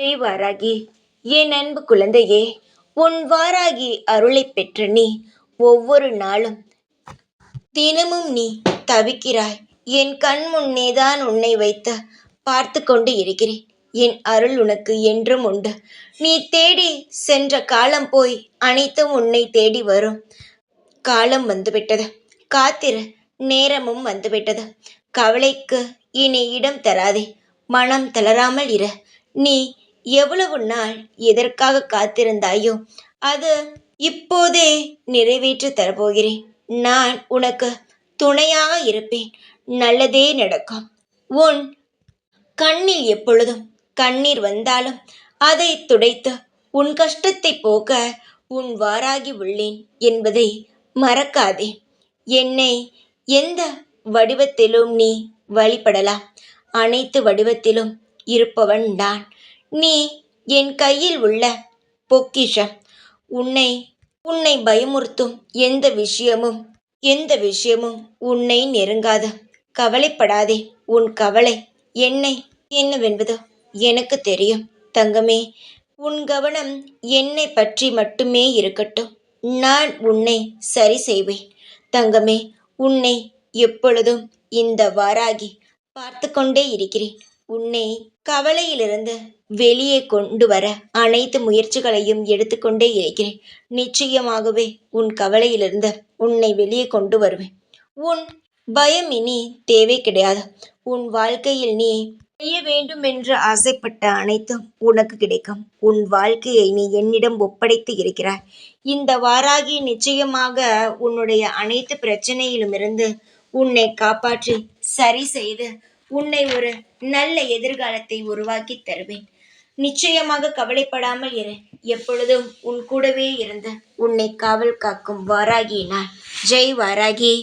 ஜெய் வாராகி என் அன்பு குழந்தையே உன் வாராகி அருளைப் பெற்ற நீ ஒவ்வொரு நாளும் தினமும் நீ தவிக்கிறாய். என் கண் முன்னேதான் உன்னை வைத்து பார்த்து கொண்டு இருக்கிறேன். என் அருள் உனக்கு என்றும் உண்டு. நீ தேடி சென்ற காலம் போய் அனைத்தும் உன்னை தேடி வரும் காலம் வந்துவிட்டது. காத்திரு நேரமும் வந்துவிட்டது. கவலைக்கு இனி இடம் தராதே. மனம் தளராமல் இரு. நீ எவ்வளவு நாள் எதற்காக காத்திருந்தாயோ அது இப்போதே நிறைவேற்றி தரப்போகிறேன். நான் உனக்கு துணையாக இருப்பேன். நல்லதே நடக்கும். உன் கண்ணில் எப்பொழுதும் கண்ணீர் வந்தாலும் அதை துடைத்து உன் கஷ்டத்தை போக்க உன் வாராகி உள்ளேன் என்பதை மறக்காதே. என்னை எந்த வடிவத்திலும் நீ வழிபடலாம். அனைத்து வடிவத்திலும் இருப்பவன் நான். நீ என் கையில் உள்ள பொக்கிஷம். உன்னை உன்னை பயமுறுத்தும் எந்த விஷயமும் எந்த விஷயமும் உன்னை நெருங்காது. கவலைப்படாதே உன் கவலை என்னை என்னவென்பது எனக்கு தெரியும். தங்கமே உன் கவனம் என்னை பற்றி மட்டுமே இருக்கட்டும். நான் உன்னை சரி செய்வேன். தங்கமே உன்னை எப்பொழுதும் இந்த வாராகி பார்த்து கொண்டே இருக்கிறேன். உன்னை கவலையிலிருந்து வெளியே கொண்டு வர அனைத்து முயற்சிகளையும் எடுத்துக்கொண்டே இருக்கிறேன். நிச்சயமாகவே உன் கவலையிலிருந்து உன்னை வெளியே கொண்டு வருவேன். உன் பயம் இனி தேவை கிடையாது. உன் வாழ்க்கையில் நீ செய்ய வேண்டும் என்று ஆசைப்பட்ட அனைத்தும் உனக்கு கிடைக்கும். உன் வாழ்க்கையை நீ என்னிடம் ஒப்படைத்து இருக்கிறாய். இந்த வாராகி நிச்சயமாக உன்னுடைய அனைத்து பிரச்சனையிலுமிருந்து உன்னை காப்பாற்றி சரி செய்து உன்னை ஒரு நல்ல எதிர்காலத்தை உருவாக்கி தருவேன். நிச்சயமாக கவலைப்படாமல் இரு. எப்பொழுதும் உன் கூடவே இருந்து உன்னை காவல் காக்கும் வாராகி நான். ஜெய் வாராகி.